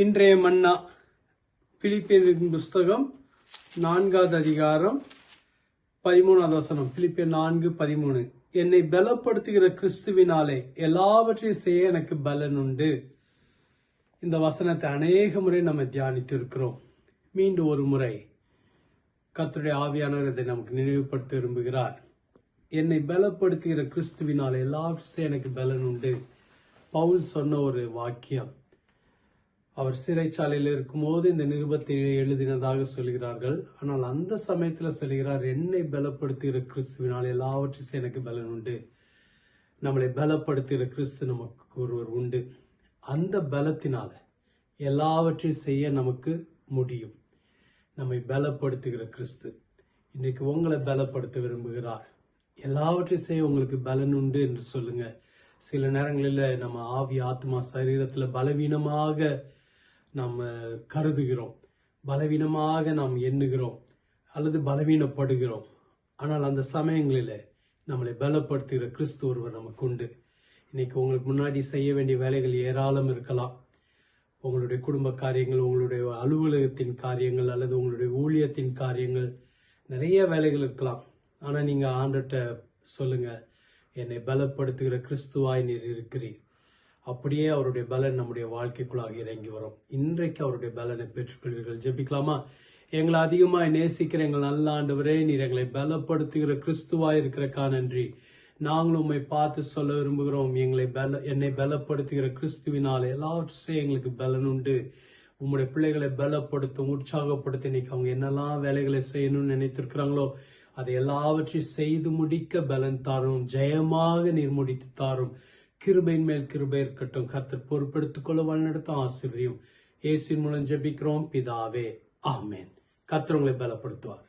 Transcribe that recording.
இன்றைய மன்னா பிலிப்பியனின் புஸ்தகம் நான்காவது அதிகாரம் பதிமூணாவது வசனம். பிலிப்பியன் நான்கு பதிமூணு. என்னை பலப்படுத்துகிற கிறிஸ்துவினாலே எல்லாவற்றையும் செய்ய எனக்கு பலன் உண்டு. இந்த வசனத்தை அநேக முறை நம்ம தியானித்து இருக்கிறோம் மீண்டும் ஒரு முறை கத்துடைய ஆவியானவர் இதை நமக்கு நினைவுபடுத்த விரும்புகிறார். என்னை பலப்படுத்துகிற கிறிஸ்துவினால் எல்லாவற்றையும் எனக்கு பலன் உண்டு. பவுல் சொன்ன ஒரு வாக்கியம் அவர் சிறைச்சாலையில் இருக்கும்போது இந்த நிருபத்தை எழுதினதாக சொல்கிறார்கள். ஆனால் அந்த சமயத்தில் சொல்கிறார் என்னை பலப்படுத்துகிற கிறிஸ்துவினால் எல்லாவற்றையும் எனக்கு பலன் உண்டு. நம்மளை பலப்படுத்துகிற கிறிஸ்து நமக்கு ஒருவர் உண்டு. அந்த பலத்தினால எல்லாவற்றையும் செய்ய நமக்கு முடியும். நம்மை பலப்படுத்துகிற கிறிஸ்து இன்றைக்கு உங்களை பலப்படுத்த விரும்புகிறார். எல்லாவற்றையும் செய்ய உங்களுக்கு பலன் உண்டு என்று சொல்லுங்க. சில நேரங்களில் நம்ம ஆவி ஆத்மா சரீரத்தில் பலவீனமாக நம்ம கருதுகிறோம். பலவீனமாக நாம் எண்ணுகிறோம் அல்லது பலவீனப்படுகிறோம். ஆனால் அந்த சமயங்களில் நம்மளை பலப்படுத்துகிற கிறிஸ்து ஒருவர் நமக்கு உண்டு. இன்னைக்கு உங்களுக்கு முன்னாடி செய்ய வேண்டிய வேலைகள் ஏராளம் இருக்கலாம். உங்களுடைய குடும்ப காரியங்கள் உங்களுடைய அலுவலகத்தின் காரியங்கள் அல்லது உங்களுடைய ஊழியத்தின் காரியங்கள் நிறைய வேலைகள் இருக்கலாம். ஆனால் நீங்கள் ஆண்டுகிட்ட சொல்லுங்கள் என்னை பலப்படுத்துகிற கிறிஸ்துவாய் நீர் இருக்கிறீர். அப்படியே அவருடைய பலன் நம்முடைய வாழ்க்கைக்குள்ளாக இறங்கி வரும். இன்றைக்கு அவருடைய பலனை பெற்றுக்கொள்வீர்கள். ஜெபிக்கலாமா? எங்களை அதிகமாக நேசிக்கிற எங்கள் நல்ல ஆண்டவரே நீர் எங்களை பலப்படுத்துகிற கிறிஸ்துவாக இருக்கிறக்கா நன்றி. நாங்களும் உம்மை பார்த்து சொல்ல விரும்புகிறோம். எங்களை பல என்னை பலப்படுத்துகிற கிறிஸ்துவினால் எல்லாவற்றையும் எங்களுக்கு பலன் உண்டு. உம்முடைய பிள்ளைகளை பலப்படுத்தும் உற்சாகப்படுத்தி இன்னைக்கு அவங்க என்னெல்லாம் வேலைகளை செய்யணும்னு நினைத்திருக்கிறாங்களோ அதை எல்லாவற்றையும் செய்து முடிக்க பலன் தாரும். ஜெயமாக நீர் முடித்து தாரும். கிருபையின் மேல் கிருபை இருக்கட்டும். கத்தர் பொறுப்பெடுத்துக் கொள்ள வழிநடத்தும் ஆசிரியம் ஏசின் மூலம் ஜபிக்கிறோம். பிதாவே ஆமேன். கத்தர் உங்களை பலப்படுத்துவார்.